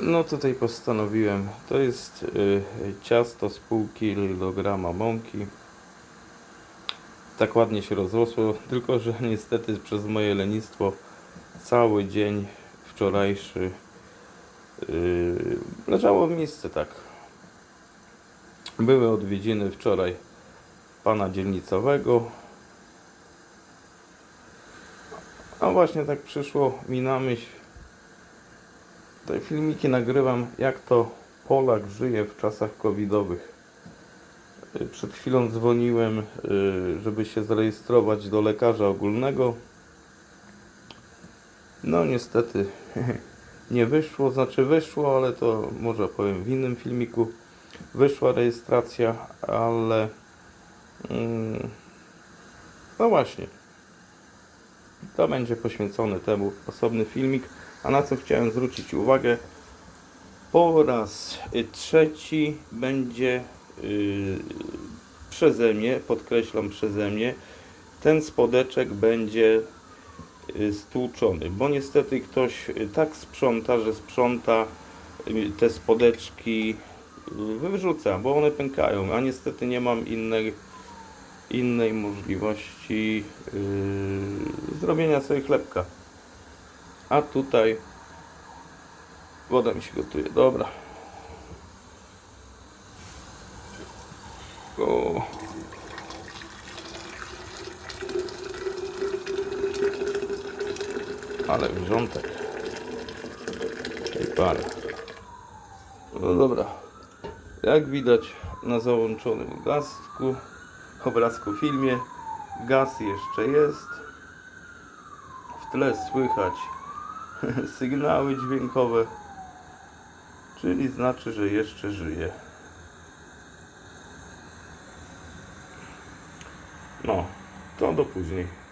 No tutaj postanowiłem, to jest y, ciasto z pół kilograma mąki. Tak ładnie się rozrosło, tylko że niestety przez moje lenistwo cały dzień wczorajszy y, leżało w miejsce tak. Były odwiedziny wczoraj pana dzielnicowego. A właśnie tak przyszło mi na myśl, te filmiki nagrywam, jak to Polak żyje w czasach covidowych. Y, Przed chwilą dzwoniłem, y, żeby się zarejestrować do lekarza ogólnego. No niestety nie wyszło, znaczy wyszło, ale to może opowiem w innym filmiku. Wyszła rejestracja, ale mm, no właśnie. To będzie poświęcony temu osobny filmik. A na co chciałem zwrócić uwagę, po raz y, trzeci będzie yy, przeze mnie, podkreślam przeze mnie, ten spodeczek będzie y, stłuczony, bo niestety ktoś y, tak sprząta, że sprząta y, te spodeczki y, wyrzuca, bo one pękają, a niestety nie mam innej, innej możliwości yy, zrobienia sobie chlebka. A tutaj woda mi się gotuje. Dobra. O. Ale wrzątek. I para. No dobra. Jak widać na załączonym gazku, obrazku filmie, gaz jeszcze jest. W tle słychać sygnały dźwiękowe, czyli znaczy, że jeszcze żyje. No, to do później.